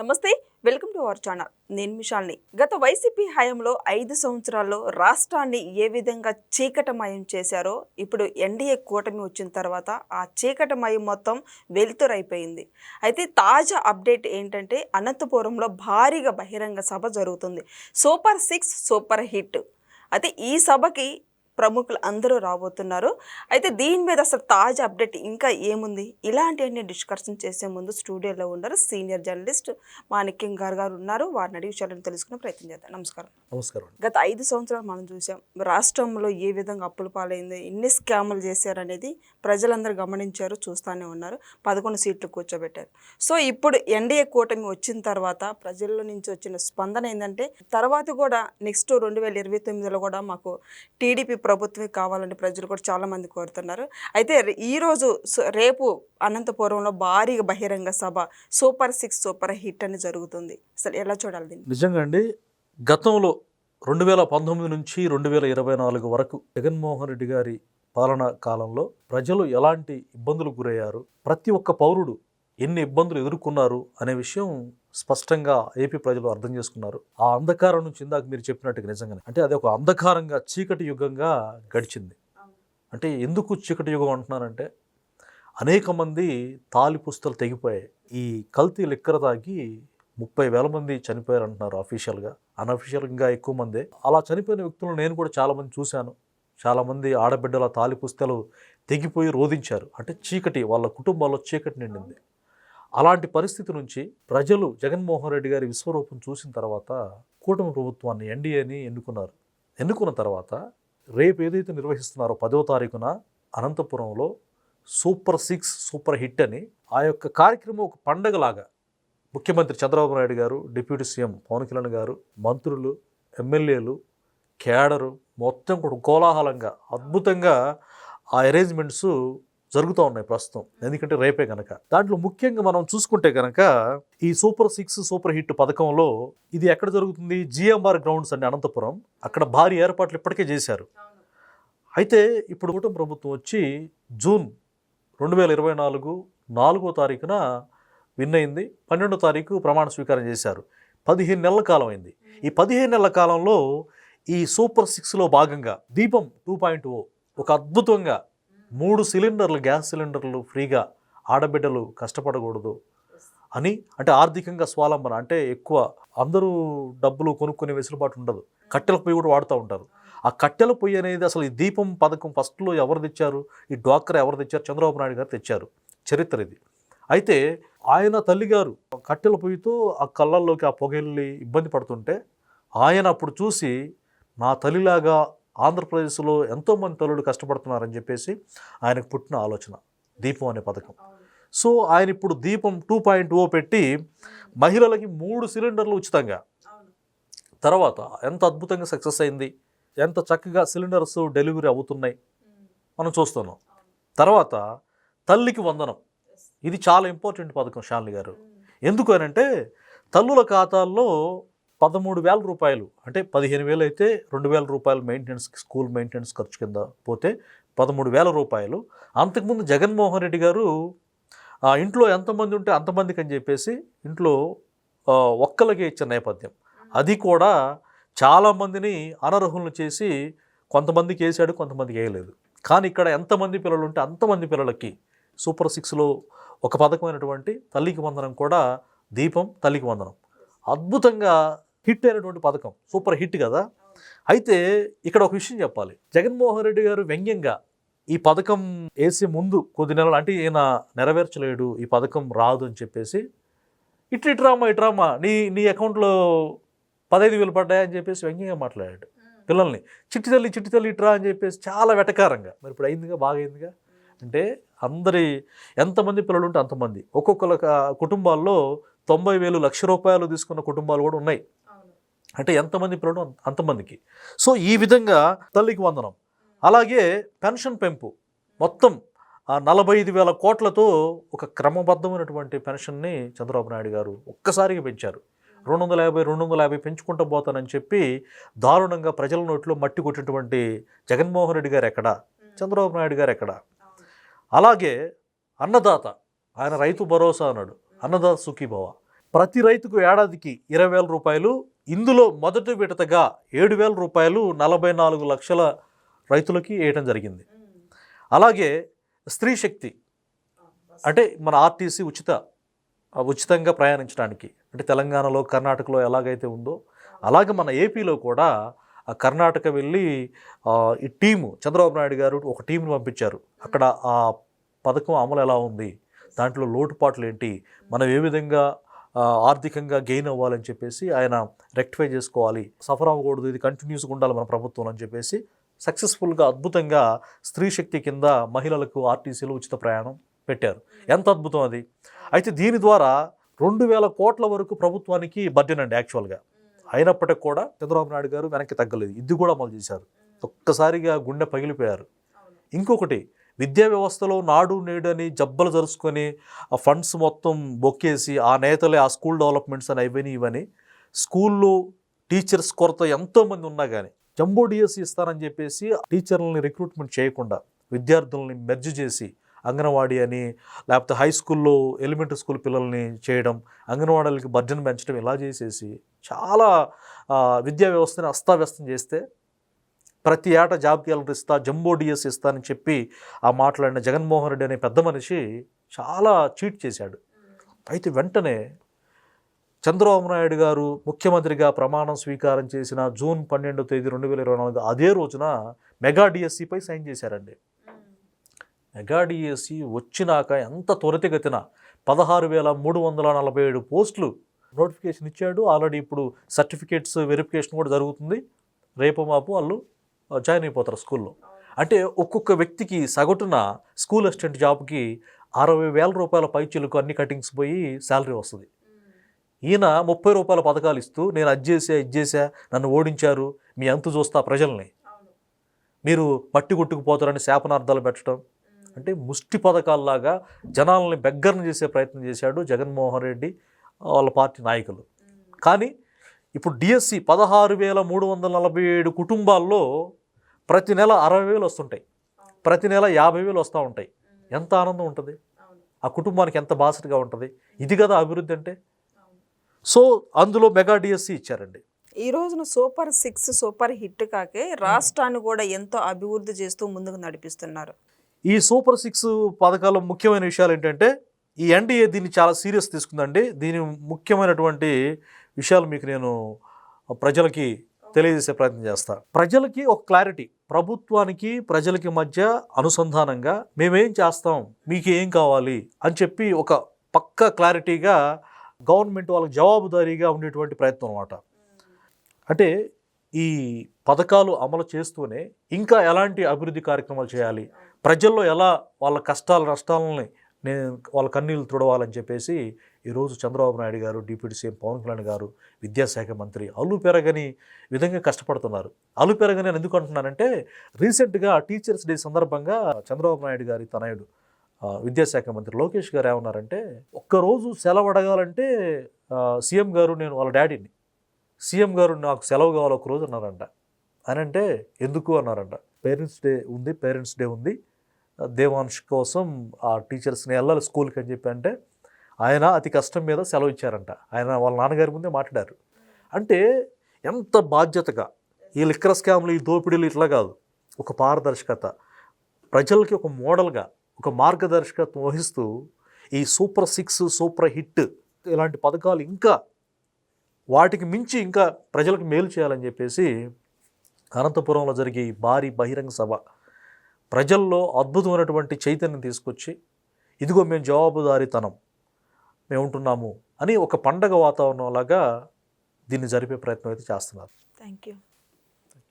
నమస్తే welcome to our channel. నేను మిషాల్ని. గత వైసీపీ హయాంలో ఐదు సంవత్సరాల్లో రాష్ట్రాన్ని ఏ విధంగా చీకటమయం చేశారో ఇప్పుడు ఎన్డీఏ కూటమి వచ్చిన తర్వాత ఆ చీకటమయం మొత్తం వెలుతురైపోయింది. అయితే తాజా అప్డేట్ ఏంటంటే అనంతపురంలో భారీగా బహిరంగ సభ జరుగుతుంది. Super six super hit. అయితే ఈ సభకి ప్రముఖులు అందరూ రాబోతున్నారు. అయితే దీని మీద అసలు తాజా అప్డేట్ ఇంకా ఏముంది? ఇలాంటివన్నీ డిస్కషన్ చేసే ముందు స్టూడియోలో ఉన్నారు సీనియర్ జర్నలిస్ట్ మాణిక్యం గారు గారు ఉన్నారు. వారిని అడిగి విషయాలను తెలుసుకునే ప్రయత్నం చేద్దాం. నమస్కారం. నమస్కారం గత ఐదు సంవత్సరాలు మనం చూసాం రాష్ట్రంలో ఏ విధంగా అప్పులు పాలైంది ఎన్ని స్కాములు చేశారనేది ప్రజలందరూ గమనించారు చూస్తూనే ఉన్నారు. పదకొండు సీట్లు కూర్చోబెట్టారు. సో ఇప్పుడు ఎన్డీఏ కూటమి వచ్చిన తర్వాత ప్రజల నుంచి వచ్చిన స్పందన ఏంటంటే తర్వాత కూడా నెక్స్ట్ రెండు వేల ఇరవై తొమ్మిదిలో కూడా మాకు టీడీపీ ప్రభుత్వమే కావాలని ప్రజలు కూడా చాలామంది కోరుతున్నారు. అయితే ఈరోజు రేపు అనంతపురంలో భారీగా బహిరంగ సభ సూపర్ సిక్స్ సూపర్ హిట్ అని జరుగుతుంది. అసలు ఎలా చూడాలి దీన్ని? నిజంగా అండి గతంలో రెండు వేల పంతొమ్మిది నుంచి రెండు వేల ఇరవై నాలుగు వరకు జగన్మోహన్ రెడ్డి గారి పాలనా కాలంలో ప్రజలు ఎలాంటి ఇబ్బందులు గురయ్యారు ప్రతి ఒక్క పౌరుడు ఎన్ని ఇబ్బందులు ఎదుర్కొన్నారు అనే విషయం స్పష్టంగా ఏపీ ప్రజలు అర్థం చేసుకున్నారు. ఆ అంధకారం నుంచి ఇందాక మీరు చెప్పినట్టుగా నిజంగానే. అంటే అది ఒక అంధకారంగా చీకటి యుగంగా గడిచింది. అంటే ఎందుకు చీకటి యుగం అంటున్నానంటే అనేక మంది తాలి పుస్తలు తెగిపోయాయి. ఈ కల్తీ లిక్కర తాగి ముప్పై వేల మంది చనిపోయారు అంటున్నారు అఫీషియల్గా అన్అఫీషియల్ ఇంకా ఎక్కువ మందే. అలా చనిపోయిన వ్యక్తులను నేను కూడా చాలామంది చూశాను. చాలామంది ఆడబిడ్డల తాలి పుస్తలు తెగిపోయి రోధించారు. అంటే చీకటి వాళ్ళ కుటుంబాల్లో చీకటి నిండింది. అలాంటి పరిస్థితి నుంచి ప్రజలు జగన్మోహన్ రెడ్డి గారి విశ్వరూపం చూసిన తర్వాత కూటమి ప్రభుత్వాన్ని ఎన్డీఏని ఎన్నుకున్నారు. ఎన్నుకున్న తర్వాత రేపు ఏదైతే నిర్వహిస్తున్నారో పదో తారీఖున అనంతపురంలో సూపర్ సిక్స్ సూపర్ హిట్ అని ఆ యొక్క కార్యక్రమం ఒక పండగలాగా ముఖ్యమంత్రి చంద్రబాబు నాయుడు గారు డిప్యూటీ సీఎం పవన్ కళ్యాణ్ గారు మంత్రులు ఎమ్మెల్యేలు కేడరు మొత్తం కూడా కోలాహలంగా అద్భుతంగా ఆ అరేంజ్మెంట్స్ జరుగుతూ ఉన్నాయి ప్రస్తుతం. ఎందుకంటే రేపే కనుక దాంట్లో ముఖ్యంగా మనం చూసుకుంటే కనుక ఈ సూపర్ సిక్స్ సూపర్ హిట్ పథకంలో ఇది ఎక్కడ జరుగుతుంది? జిఎంఆర్ గ్రౌండ్స్ అండి అనంతపురం. అక్కడ భారీ ఏర్పాట్లు ఇప్పటికే చేశారు. అయితే ఇప్పుడు కూటమి ప్రభుత్వం వచ్చి జూన్ రెండు వేల ఇరవై నాలుగు నాలుగో తారీఖున విన్ అయింది. పన్నెండో తారీఖు ప్రమాణ స్వీకారం చేశారు. పదిహేను నెలల కాలం అయింది. ఈ పదిహేను నెలల కాలంలో ఈ సూపర్ సిక్స్లో భాగంగా దీపం టూ పాయింట్ ఓ ఒక అద్భుతంగా మూడు సిలిండర్లు గ్యాస్ సిలిండర్లు ఫ్రీగా ఆడబిడ్డలు కష్టపడకూడదు అని అంటే ఆర్థికంగా స్వాలంబన అంటే ఎక్కువ అందరూ డబ్బులు కొనుక్కునే వెసులుబాటు ఉండదు. కట్టెల పొయ్యి కూడా వాడుతూ ఉంటారు. ఆ కట్టెల పొయ్యి అనేది అసలు ఈ దీపం పథకం ఫస్ట్లో ఎవరు తెచ్చారు? ఈ డ్వాక్రా ఎవరు తెచ్చారు? చంద్రబాబు నాయుడు గారు తెచ్చారు. చరిత్ర ఇది. అయితే ఆయన తల్లిగారు కట్టెల పొయ్యితో ఆ కళ్ళల్లోకి ఆ పొగెళ్ళి ఇబ్బంది పడుతుంటే ఆయన అప్పుడు చూసి నా తల్లిలాగా ఆంధ్రప్రదేశ్లో ఎంతోమంది తల్లులు కష్టపడుతున్నారని చెప్పేసి ఆయనకు పుట్టిన ఆలోచన దీపం అనే పథకం. సో ఆయన ఇప్పుడు దీపం టూ పాయింట్ ఓ పెట్టి మహిళలకి మూడు సిలిండర్లు ఉచితంగా. తర్వాత ఎంత అద్భుతంగా సక్సెస్ అయింది ఎంత చక్కగా సిలిండర్స్ డెలివరీ అవుతున్నాయి మనం చూస్తున్నాం. తర్వాత తల్లికి వందనం. ఇది చాలా ఇంపార్టెంట్ పథకం శాలిని గారు. ఎందుకు అని అంటే తల్లుల ఖాతాల్లో పదమూడు వేల రూపాయలు అంటే పదిహేను వేలు అయితే రెండు వేల రూపాయలు మెయింటెనెన్స్ స్కూల్ మెయింటెనెన్స్ ఖర్చు కింద పోతే పదమూడు వేల రూపాయలు. అంతకుముందు జగన్మోహన్ రెడ్డి గారు ఇంట్లో ఎంతమంది ఉంటే అంతమందికి అని చెప్పేసి ఇంట్లో ఒక్కలకే ఇచ్చిన నేపథ్యం. అది కూడా చాలామందిని అనర్హులను చేసి కొంతమందికి వేసాడు కొంతమందికి వేయలేదు. కానీ ఇక్కడ ఎంతమంది పిల్లలు ఉంటే అంతమంది పిల్లలకి సూపర్ సిక్స్లో ఒక పథకమైనటువంటి తల్లికి వందనం కూడా దీపం తల్లికి వందనం. అద్భుతంగా హిట్ అయినటువంటి పథకం సూపర్ హిట్ కదా? అయితే ఇక్కడ ఒక విషయం చెప్పాలి. జగన్మోహన్ రెడ్డి గారు వ్యంగ్యంగా ఈ పథకం వేసే ముందు కొద్ది నెలలు అంటే ఈయన నెరవేర్చలేడు ఈ పథకం రాదు అని చెప్పేసి ఇటు ఇటురామా ఇటురామా నీ నీ అకౌంట్లో పదహైదు వేలు పడ్డాయని చెప్పేసి వ్యంగ్యంగా మాట్లాడాడు పిల్లల్ని. చిట్టి తల్లి చిట్టి తల్లి ఇట్రా అని చెప్పేసి చాలా వెటకారంగా. మరి ఇప్పుడు అయిందిగా బాగా అయిందిగా? అంటే అందరి ఎంతమంది పిల్లలు ఉంటే అంతమంది. ఒక్కొక్కల కుటుంబాల్లో తొంభై వేలు లక్ష రూపాయలు తీసుకున్న కుటుంబాలు కూడా ఉన్నాయి. అంటే ఎంతమంది పిల్లలు అంతమందికి. సో ఈ విధంగా తల్లికి వందనం. అలాగే పెన్షన్ పెంపు. మొత్తం ఆ నలభై ఐదు వేల కోట్లతో ఒక క్రమబద్ధమైనటువంటి పెన్షన్ని చంద్రబాబు నాయుడు గారు ఒక్కసారిగా పెంచారు. రెండు వందల యాభై రెండు వందల యాభై పెంచుకుంటూ పోతానని చెప్పి దారుణంగా ప్రజల నోట్లో మట్టి కొట్టినటువంటి జగన్మోహన్ రెడ్డి గారు ఎక్కడ? చంద్రబాబు నాయుడు గారు ఎక్కడ? అలాగే అన్నదాత. ఆయన రైతు భరోసా అన్నాడు. అన్నదాత సుఖీభవ. ప్రతి రైతుకు ఏడాదికి ఇరవై వేల రూపాయలు ఇందులో మొదటి విడతగా ఏడు వేల రూపాయలు నలభై నాలుగు లక్షల రైతులకి వేయటం జరిగింది. అలాగే స్త్రీ శక్తి అంటే మన ఆర్టీసీ ఉచిత ఉచితంగా ప్రయాణించడానికి అంటే తెలంగాణలో కర్ణాటకలో ఎలాగైతే ఉందో అలాగే మన ఏపీలో కూడా ఆ కర్ణాటక వెళ్ళి ఈ టీము చంద్రబాబు నాయుడు గారు ఒక టీంను పంపించారు. అక్కడ ఆ పథకం అమలు ఎలా ఉంది? దాంట్లో లోటుపాట్లు ఏంటి? మనం ఏ విధంగా ఆర్థికంగా గెయిన్ అవ్వాలని చెప్పేసి ఆయన రెక్టిఫై చేసుకోవాలి. సఫర్ అవ్వకూడదు. ఇది కంటిన్యూస్గా ఉండాలి మన ప్రభుత్వం అని చెప్పేసి సక్సెస్ఫుల్గా అద్భుతంగా స్త్రీ శక్తి కింద మహిళలకు ఆర్టీసీలో ఉచిత ప్రయాణం పెట్టారు. ఎంత అద్భుతం అది. అయితే దీని ద్వారా రెండు వేల కోట్ల వరకు ప్రభుత్వానికి బడ్జెట్ అండి యాక్చువల్గా అయినప్పటికీ కూడా చంద్రబాబు నాయుడు గారు వెనక్కి తగ్గలేదు. ఇది కూడా అమలు చేశారు. ఒక్కసారిగా గుండె పగిలిపోయారు. ఇంకొకటి విద్యా వ్యవస్థలో నాడు నేడు అని జబ్బలు జరుచుకొని ఆ ఫండ్స్ మొత్తం బొక్కేసి ఆ నేతలే ఆ స్కూల్ డెవలప్మెంట్స్ అని ఇవని ఇవని స్కూల్లో టీచర్స్ కొరత ఎంతోమంది ఉన్నా కానీ జంబో డిఎస్సి ఇస్తానని చెప్పేసి టీచర్లని రిక్రూట్మెంట్ చేయకుండా విద్యార్థుల్ని మెర్జ్ చేసి అంగన్వాడీ అని లేకపోతే హై స్కూల్లో ఎలిమెంటరీ స్కూల్ పిల్లల్ని చేయడం అంగన్వాడీలకి భర్జన పెంచడం ఇలా చేసేసి చాలా విద్యా వ్యవస్థని అస్తావ్యస్తం చేస్తే ప్రతి ఏట జాబ్ ఇస్తా జంబో డిఎస్ ఇస్తా అని చెప్పి ఆ మాట్లాడిన జగన్మోహన్ రెడ్డి అనే పెద్ద మనిషి చాలా చీట్ చేశాడు. అయితే వెంటనే చంద్రబాబు నాయుడు గారు ముఖ్యమంత్రిగా ప్రమాణం స్వీకారం చేసిన జూన్ పన్నెండో తేదీ రెండు వేల ఇరవై నాలుగు అదే రోజున మెగా డిఎస్సిపై సైన్ చేశారండి. మెగా డిఎస్సి వచ్చినాక ఎంత త్వరితగతిన పదహారు వేల మూడు వందల నలభై ఏడు పోస్టులు నోటిఫికేషన్ ఇచ్చాడు. ఆల్రెడీ ఇప్పుడు సర్టిఫికేట్స్ వెరిఫికేషన్ కూడా జరుగుతుంది. రేపు మాపు వాళ్ళు జాయిన్ అయిపోతారు స్కూల్లో. అంటే ఒక్కొక్క వ్యక్తికి సగటున స్కూల్ అసిస్టెంట్ జాబ్కి అరవై వేల రూపాయల పైచీలకు అన్ని కటింగ్స్ పోయి శాలరీ వస్తుంది. ఈయన ముప్పై రూపాయల పథకాలు ఇస్తూ నేను అది చేసా ఇది చేసా నన్ను ఓడించారు మీ అంతు చూస్తా ప్రజల్ని. మీరు పట్టి కొట్టుకుపోతారని శాపనార్థాలు పెట్టడం. అంటే ముష్టి పథకాల్లాగా జనాలని బెగ్గరని చేసే ప్రయత్నం చేశాడు జగన్మోహన్ రెడ్డి వాళ్ళ పార్టీ నాయకులు. కానీ ఇప్పుడు డిఎస్సి పదహారు వేల మూడు వందల నలభై ఏడు కుటుంబాల్లో ప్రతి నెల అరవై వేలు వస్తుంటాయి. ప్రతి నెల యాభై వేలు వస్తూ ఉంటాయి. ఎంత ఆనందం ఉంటుంది? ఆ కుటుంబానికి ఎంత బాసటగా ఉంటుంది? ఇది కదా అభివృద్ధి అంటే? సో అందులో మెగా డిఎస్సి ఇచ్చారండి. ఈ రోజున సూపర్ సిక్స్ సూపర్ హిట్ కాకే రాష్ట్రాన్ని కూడా ఎంతో అభివృద్ధి చేస్తూ ముందుకు నడిపిస్తున్నారు. ఈ సూపర్ సిక్స్ పథకాల ముఖ్యమైన విషయాలు ఏంటంటే ఈ ఎన్డీఏ దీన్ని చాలా సీరియస్ తీసుకుందండి. దీని ముఖ్యమైనటువంటి విషయాలు మీకు నేను ప్రజలకి తెలియజేసే ప్రయత్నం చేస్తా. ప్రజలకి ఒక క్లారిటీ. ప్రభుత్వానికి ప్రజలకి మధ్య అనుసంధానంగా మేమేం చేస్తాం? మీకు ఏం కావాలి? అని చెప్పి ఒక పక్క క్లారిటీగా గవర్నమెంట్ వాళ్ళకి జవాబుదారీగా ఉండేటువంటి ప్రయత్నం అనమాట అంటే ఈ పథకాలు అమలు చేస్తూనే ఇంకా ఎలాంటి అభివృద్ధి కార్యక్రమాలు చేయాలి? ప్రజల్లో ఎలా వాళ్ళ కష్టాలు నష్టాలని నేను వాళ్ళ కన్నీళ్ళు తుడవాలని చెప్పేసి ఈరోజు చంద్రబాబు నాయుడు గారు డిప్యూటీ సీఎం పవన్ కళ్యాణ్ గారు విద్యాశాఖ మంత్రి అల్లు పెరగని విధంగా కష్టపడుతున్నారు. అల్లు పెరగని నేను ఎందుకు అంటున్నానంటే రీసెంట్గా టీచర్స్ డే సందర్భంగా చంద్రబాబు నాయుడు గారి తనయుడు విద్యాశాఖ మంత్రి లోకేష్ గారు ఏమన్నారంటే ఒక్కరోజు సెలవు అడగాలంటే సీఎం గారు నేను వాళ్ళ డాడీని సీఎం గారు నాకు సెలవు కావాలి ఒకరోజు అన్నారంట. అని అంటే ఎందుకు? అన్నారంట. పేరెంట్స్ డే ఉంది పేరెంట్స్ డే ఉంది దేవాంశ్ కోసం ఆ టీచర్స్ని వెళ్ళాలి స్కూల్కి అని చెప్పి అంటే ఆయన అతి కష్టం మీద సెలవు ఇచ్చారంట. ఆయన వాళ్ళ నాన్నగారి ముందే మాట్లాడారు. అంటే ఎంత బాధ్యతగా ఈ లిక్కర స్కామ్లు ఈ దోపిడీలు ఇట్లా కాదు. ఒక పారదర్శకత. ప్రజలకి ఒక మోడల్గా ఒక మార్గదర్శకత్వం వహిస్తూ ఈ సూపర్ సిక్స్ సూపర్ హిట్ ఇలాంటి పథకాలు ఇంకా వాటికి మించి ఇంకా ప్రజలకు మేలు చేయాలని చెప్పేసి అనంతపురంలో జరిగే ఈ భారీ బహిరంగ సభ ప్రజల్లో అద్భుతమైనటువంటి చైతన్యం తీసుకొచ్చి ఇదిగో మేము జవాబుదారీతనం మేము ఉంటున్నాము అని ఒక పండగ వాతావరణం లాగా దీన్ని జరిపే ప్రయత్నం అయితే చేస్తున్నారు. Thank you